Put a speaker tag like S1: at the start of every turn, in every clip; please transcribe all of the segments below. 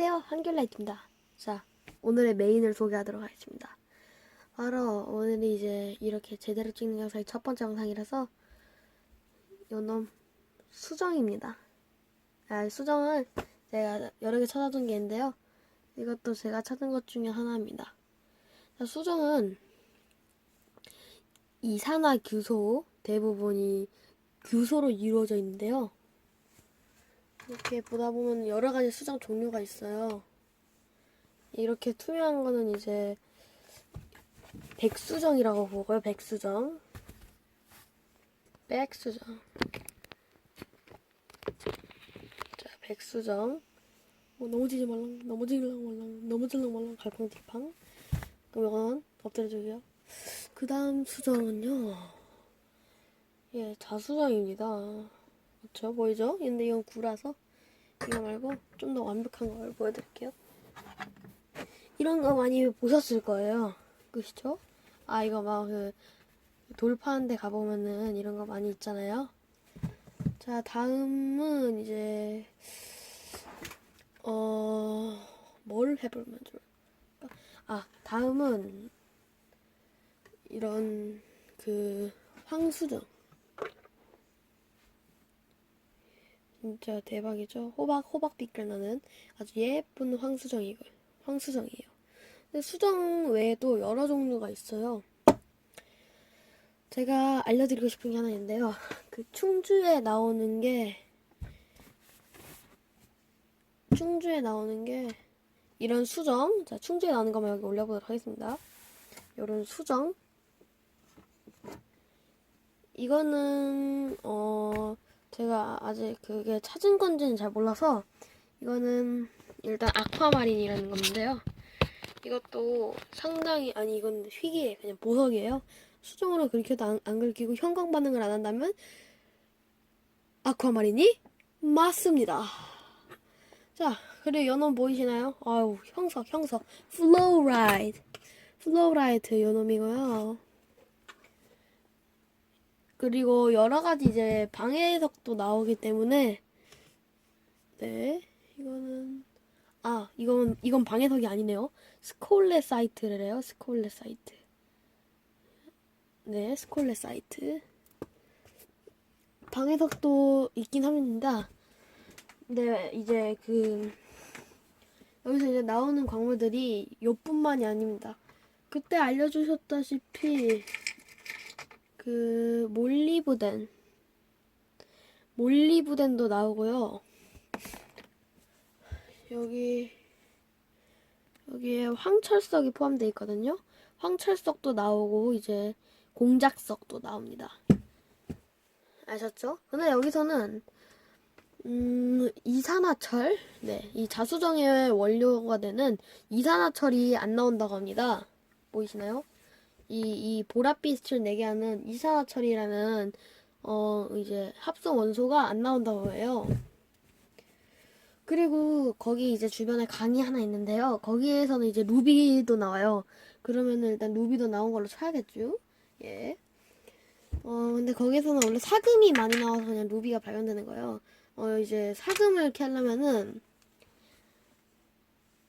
S1: 안녕하세요. 한결라이트입니다. 자 오늘의 메인을 소개하도록 하겠습니다. 바로 오늘이 이제 이렇게 제대로 찍는 영상이 첫 번째 영상이라서 요놈 수정입니다. 아, 수정은 제가 여러 개 찾아둔 게 있는데요. 이것도 제가 찾은 것 중에 하나입니다. 자, 수정은 이산화 규소 대부분이 규소로 이루어져 있는데요 이렇게 보다 보면 여러 가지 수정 종류가 있어요. 이렇게 투명한 거는 이제 백수정이라고 보고요. 백수정. 백수정. 자, 백수정. 어, 넘어지지 말랑, 넘어지려고 말랑, 넘어지려고 말랑, 갈팡질팡. 그럼 이건 엎드려주고요. 그 다음 수정은요. 예, 자수정입니다. 그렇죠 보이죠? 근데 이건 구라서 이거 말고 좀 더 완벽한 걸 보여드릴게요. 이런 거 많이 보셨을 거예요. 그시죠? 아 이거 막 그 돌파한 데 가보면은 이런 거 많이 있잖아요. 자 다음은 이제 어 뭘 해보면 좋을까? 아 다음은 이런 그 황수정. 진짜 대박이죠. 호박 호박 빛깔 나는 아주 예쁜 황수정이 황수정이에요. 근데 수정 외에도 여러 종류가 있어요. 제가 알려드리고 싶은 게 하나 있는데요. 그 충주에 나오는 게 충주에 나오는 게 이런 수정. 자, 충주에 나오는 것만 여기 올려보도록 하겠습니다. 이런 수정. 이거는 어. 제가 아직 그게 찾은 건지는 잘 몰라서 이거는 일단 아쿠아마린이라는 건데요. 이것도 상당히 아니 이건 휘기에 그냥 보석이에요. 수정으로 긁혀도 안, 안 긁히고 형광 반응을 안 한다면 아쿠아마린이 맞습니다. 자 그리고 연놈 보이시나요? 아유 형석 형석 플로우라이드 플로우라이트 요놈이고요. 그리고 여러 가지 이제 방해석도 나오기 때문에 네 이거는 아 이건 이건 방해석이 아니네요. 스콜레 사이트래요 스콜레 사이트. 네 스콜레 사이트. 방해석도 있긴 합니다. 근데 이제 그 여기서 이제 나오는 광물들이 요뿐만이 아닙니다. 그때 알려주셨다시피 그 몰리브덴 몰리브덴도 나오고요. 여기 여기에 황철석이 포함되어 있거든요. 황철석도 나오고 이제 공작석도 나옵니다. 아셨죠? 근데 여기서는 음, 이산화철, 네, 이 자수정의 원료가 되는 이산화철이 안 나온다고 합니다. 보이시나요? 이, 이 보랏빛을 내게 하는 이산화철이라는 어 이제 합성 원소가 안 나온다고 해요. 그리고 거기 이제 주변에 강이 하나 있는데요. 거기에서는 이제 루비도 나와요. 그러면은 일단 루비도 나온 걸로 쳐야겠죠. 예. 어 근데 거기서는 원래 사금이 많이 나와서 그냥 루비가 발견되는 거예요. 어 이제 사금을 이렇게 하려면은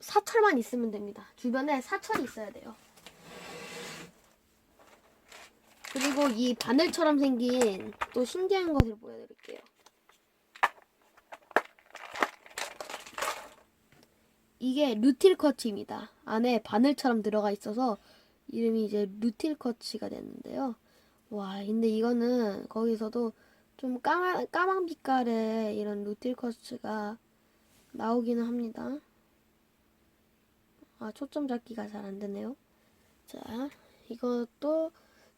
S1: 사철만 있으면 됩니다. 주변에 사철이 있어야 돼요. 그리고 이 바늘처럼 생긴 또 신기한 것을 보여드릴게요. 이게 루틸커치입니다. 안에 바늘처럼 들어가 있어서 이름이 이제 루틸커치가 됐는데요. 와, 근데 이거는 거기서도 좀 까만, 까만 빛깔의 이런 루틸커치가 나오기는 합니다. 아, 초점 잡기가 잘 안 되네요. 자, 이것도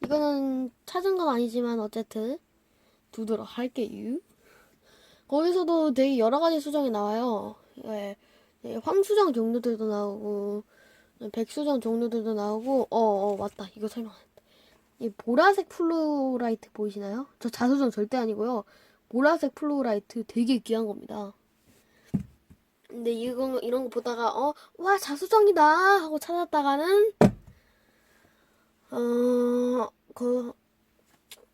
S1: 이거는 찾은 건 아니지만 어쨌든 두도록 할게요. 거기서도 되게 여러 가지 수정이 나와요. 예, 예, 황수정 종류들도 나오고 백수정 종류들도 나오고 어, 어 맞다 이거 설명했다. 이 보라색 플로라이트 보이시나요? 저 자수정 절대 아니고요. 보라색 플로라이트 되게 귀한 겁니다. 근데 이거 이런 거 보다가 어 와 자수정이다 하고 찾았다가는 어, 그,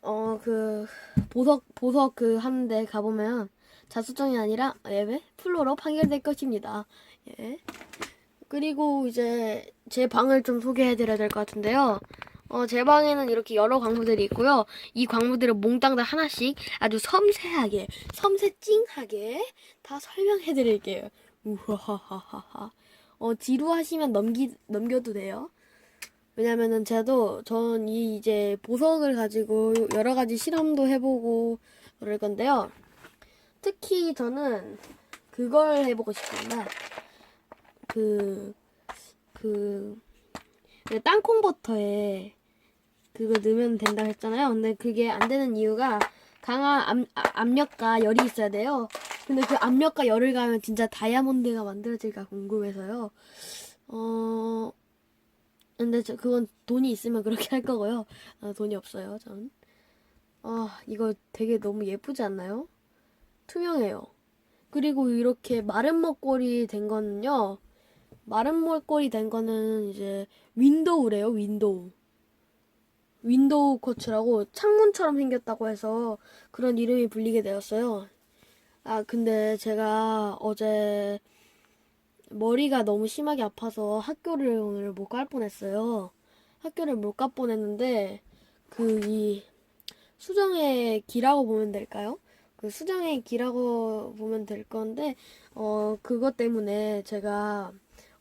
S1: 어, 그, 보석, 보석 그 하는데 가보면 자수정이 아니라 예배? 플로로 판결될 것입니다. 예. 그리고 이제 제 방을 좀 소개해드려야 될 것 같은데요. 어, 제 방에는 이렇게 여러 광부들이 있고요. 이 광부들을 몽땅 다 하나씩 아주 섬세하게, 섬세찡하게 다 설명해드릴게요. 우하하하하. 어, 지루하시면 넘기, 넘겨도 돼요. 왜냐면은 저도, 전 이 이제 보석을 가지고 여러 가지 실험도 해보고 그럴 건데요. 특히 저는 그걸 해보고 싶습니다. 그, 그, 그 땅콩버터에 그거 넣으면 된다고 했잖아요. 근데 그게 안 되는 이유가 강한 압, 아- 압력과 열이 있어야 돼요. 근데 그 압력과 열을 가면 진짜 다이아몬드가 만들어질까 궁금해서요. 어, 근데 저 그건 돈이 있으면 그렇게 할 거고요. 아, 돈이 없어요, 전. 아, 이거 되게 너무 예쁘지 않나요? 투명해요. 그리고 이렇게 마른 먹골이 된 거는요. 마른 먹골이 된 거는 이제 윈도우래요, 윈도우. 윈도우 코츠라고 창문처럼 생겼다고 해서 그런 이름이 불리게 되었어요. 아, 근데 제가 어제 머리가 너무 심하게 아파서 학교를 오늘 못 갈 뻔했어요. 학교를 못 갈 뻔했는데 그 이 수정의 기라고 보면 될까요? 그 수정의 기라고 보면 될 건데 어 그것 때문에 제가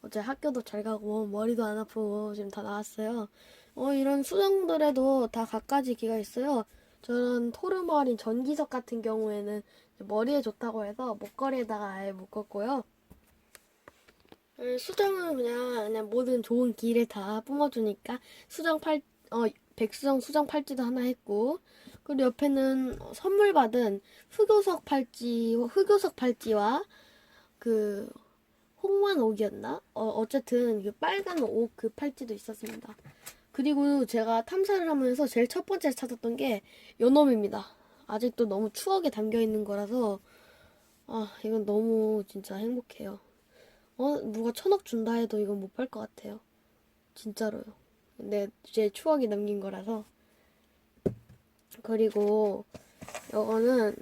S1: 어제 학교도 잘 가고 머리도 안 아프고 지금 다 나왔어요. 어 이런 수정들에도 다 갖가지 기가 있어요. 저는 토르머린 전기석 같은 경우에는 머리에 좋다고 해서 목걸이에다가 아예 묶었고요. 음, 수정은 그냥 그냥 모든 좋은 기를 다 뿜어주니까 수정 팔, 어, 백수정 수정 팔찌도 하나 했고 그리고 옆에는 선물 받은 흑요석 팔찌, 흑요석 팔찌와 그 홍만 옥이었나? 어, 어쨌든 그 빨간 옥 그 팔찌도 있었습니다. 그리고 제가 탐사를 하면서 제일 첫 번째 찾았던 게 요놈입니다. 아직도 너무 추억에 담겨 있는 거라서 아 이건 너무 진짜 행복해요. 어 누가 천억 준다 해도 이건 못 팔 것 같아요. 진짜로요. 근데 제 추억이 남긴 거라서 그리고 이거는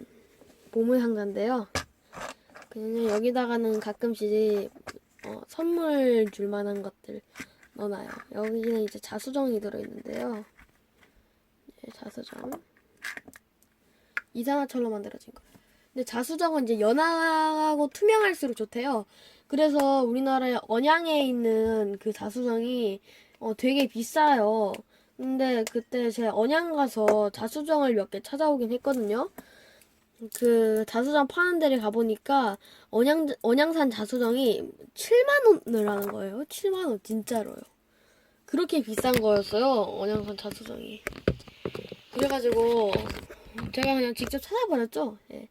S1: 보물 상자인데요. 그냥 여기다가는 가끔씩 어, 선물 줄 만한 것들 넣어놔요. 여기는 이제 자수정이 들어있는데요. 네, 자수정. 이산화철로 만들어진 거예요. 근데 자수정은 이제 연하고 투명할수록 좋대요. 그래서 우리나라의 언양에 있는 그 자수정이 어, 되게 비싸요. 근데 그때 제가 언양 가서 자수정을 몇 개 찾아오긴 했거든요. 그 자수정 파는 데를 가보니까 언양, 언양산 자수정이 7만 원을 하는 거예요. 7만 원 진짜로요. 그렇게 비싼 거였어요. 언양산 자수정이. 그래가지고 제가 그냥 직접 찾아버렸죠. 예.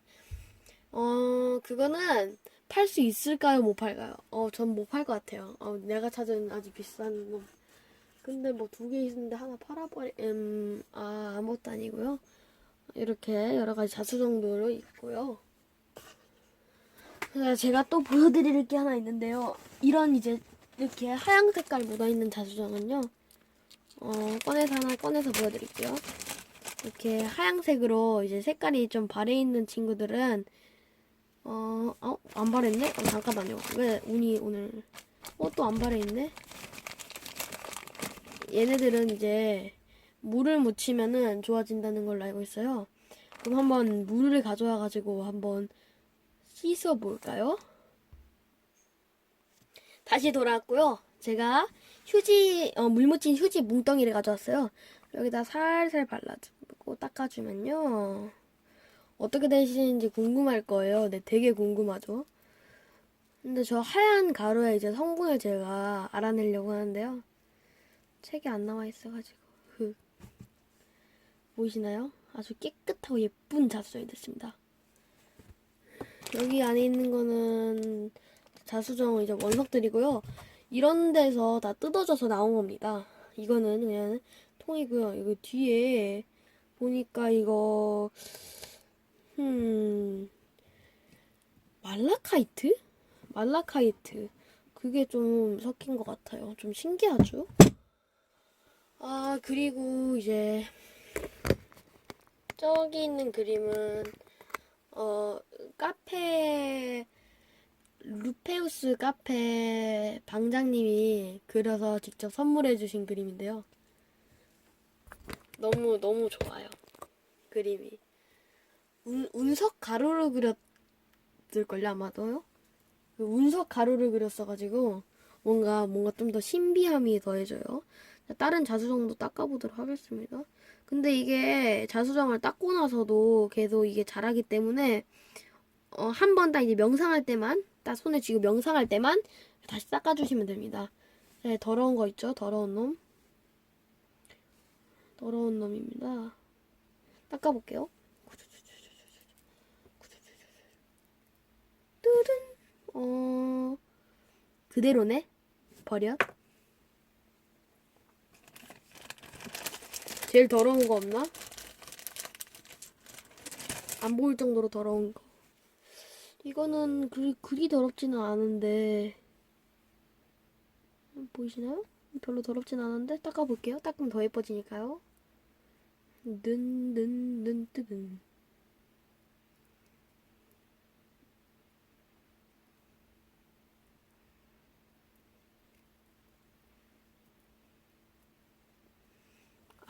S1: 어 그거는 팔 수 있을까요? 못 팔까요? 어, 전 못 팔 것 같아요. 어, 내가 찾은 아주 비싼 놈. 근데 뭐 두 개 있는데 하나 팔아버리, 음, 아, 아무것도 아니고요. 이렇게 여러 가지 자수 정도로 있고요. 그래서 제가 또 보여드릴 게 하나 있는데요. 이런 이제 이렇게 하얀 색깔 묻어있는 자수정은요. 어, 꺼내서 하나 꺼내서 보여드릴게요. 이렇게 하얀색으로 이제 색깔이 좀 바래 있는 친구들은 어, 어, 안 바랬네? 어, 잠깐만요. 왜 운이 오늘 어, 또 안 바래 있네? 얘네들은 이제 물을 묻히면은 좋아진다는 걸로 알고 있어요. 그럼 한번 물을 가져와 가지고 한번 씻어 볼까요? 다시 돌아왔고요. 제가 휴지 어, 물 묻힌 휴지 뭉덩이를 가져왔어요. 여기다 살살 발라주고 닦아주면요. 어떻게 되시는지 궁금할 거예요. 네, 되게 궁금하죠. 근데 저 하얀 가루에 이제 성분을 제가 알아내려고 하는데요. 책에 안 나와 있어가지고. 흑. 보이시나요? 아주 깨끗하고 예쁜 자수정이 됐습니다. 여기 안에 있는 거는 자수정 이제 원석들이고요. 이런 데서 다 뜯어져서 나온 겁니다. 이거는 그냥 통이고요. 이거 뒤에 보니까 이거 음 말라카이트? 말라카이트 그게 좀 섞인 것 같아요. 좀 신기하죠? 아 그리고 이제 저기 있는 그림은 어 카페를 루페우스 카페 방장님이 그려서 직접 선물해 주신 그림인데요. 너무 너무 좋아요. 그림이. 운, 운석 가루를 그렸을걸요 아마도요. 그 운석 가루를 그렸어가지고 뭔가 뭔가 좀 더 신비함이 더해져요. 자, 다른 자수정도 닦아보도록 하겠습니다. 근데 이게 자수정을 닦고 나서도 계속 이게 자라기 때문에 어, 한 번 딱 이제 명상할 때만 딱 손에 쥐고 명상할 때만 다시 닦아주시면 됩니다. 네, 더러운 거 있죠? 더러운 놈. 더러운 놈입니다. 닦아볼게요. 뚜둔. 어, 그대로네. 버려. 제일 더러운 거 없나? 안 보일 정도로 더러운 거. 이거는 그리, 그리 더럽지는 않은데. 보이시나요? 별로 더럽진 않은데 닦아볼게요. 닦으면 더 예뻐지니까요. 든, 든, 든, 뜨든.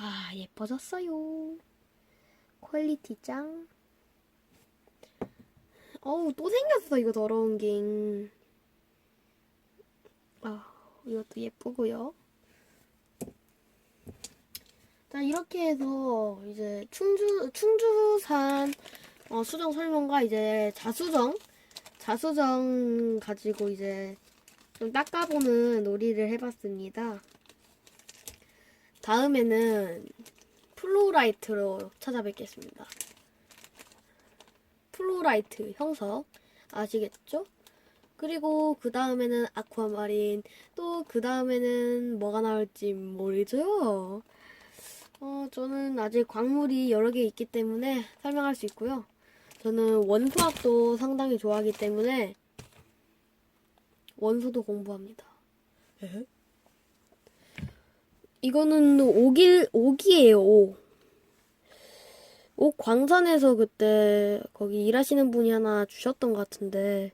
S1: 아, 예뻐졌어요. 퀄리티 짱. 어우, 또 생겼어, 이거 더러운 게. 아, 이것도 예쁘고요. 자, 이렇게 해서 이제 충주, 충주산 어, 수정 설명과 이제 자수정, 자수정 가지고 이제 좀 닦아보는 놀이를 해봤습니다. 다음에는 플로라이트로 찾아뵙겠습니다. 플로라이트 형석 아시겠죠? 그리고 그 다음에는 아쿠아마린 또 그 다음에는 뭐가 나올지 모르죠. 어 저는 아직 광물이 여러 개 있기 때문에 설명할 수 있고요. 저는 원수학도 상당히 좋아하기 때문에 원소도 공부합니다. 이거는 옥이에요. 옥. 옥 광산에서 그때 거기 일하시는 분이 하나 주셨던 것 같은데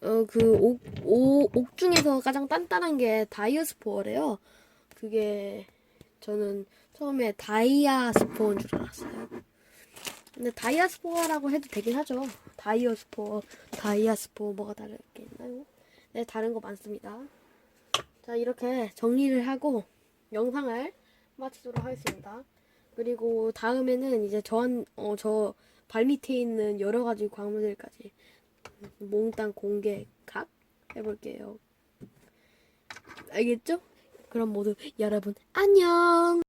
S1: 어그옥옥 중에서 가장 단단한 게 다이어스포어래요. 그게 저는 처음에 다이아 스포어인 줄 알았어요. 근데 다이아 스포어라고 해도 되긴 하죠. 다이어 스포어, 다이아 스포어 뭐가 다른 게 있나요? 네, 다른 거 많습니다. 자, 이렇게 정리를 하고 영상을 마치도록 하겠습니다. 그리고 다음에는 이제 저한 어, 저 발밑에 있는 여러 가지 광물들까지 몽땅 공개 각 해볼게요. 알겠죠? 그럼 모두 여러분 안녕.